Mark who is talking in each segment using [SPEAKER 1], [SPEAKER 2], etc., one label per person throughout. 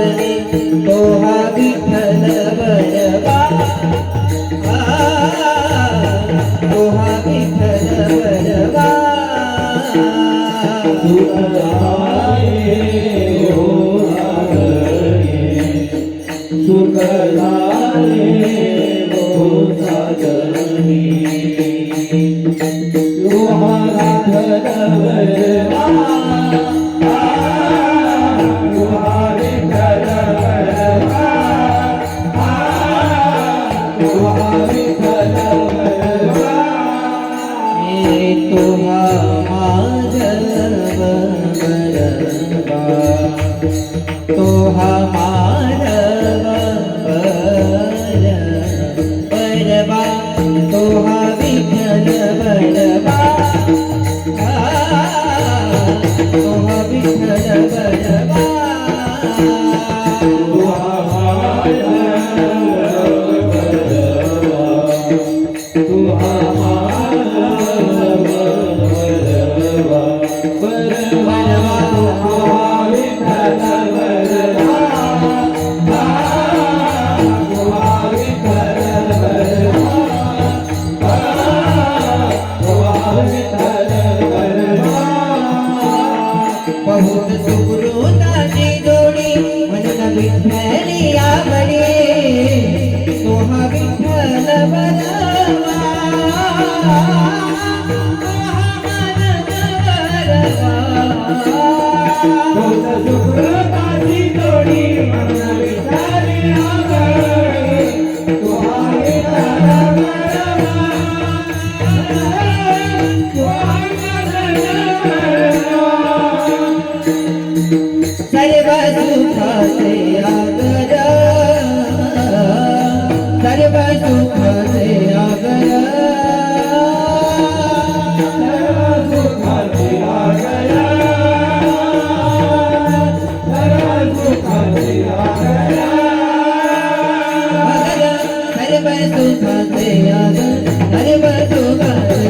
[SPEAKER 1] साजनी तो हा विठ्ठल बरवा तो हा विठ्ठल बरवा तो हा Ah सर्व सुखाचे आगर. सर्व सुखाचे आगर. आगर. सर्व सुखाचे आगर. सर्व सुखाचे सर्व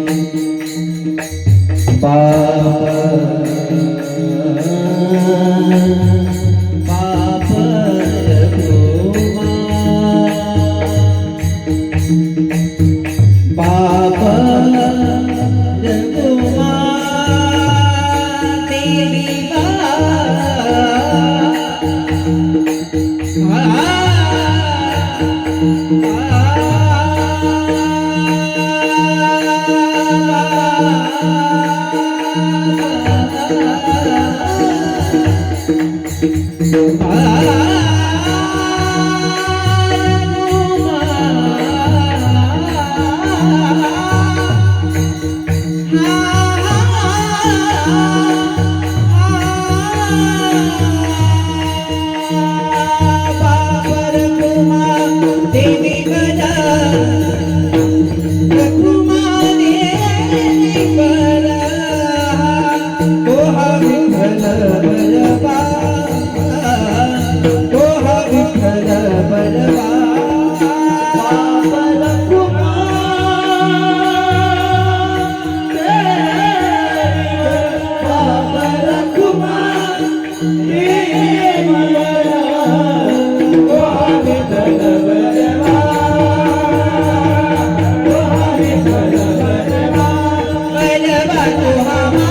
[SPEAKER 1] Ah, Hare Rama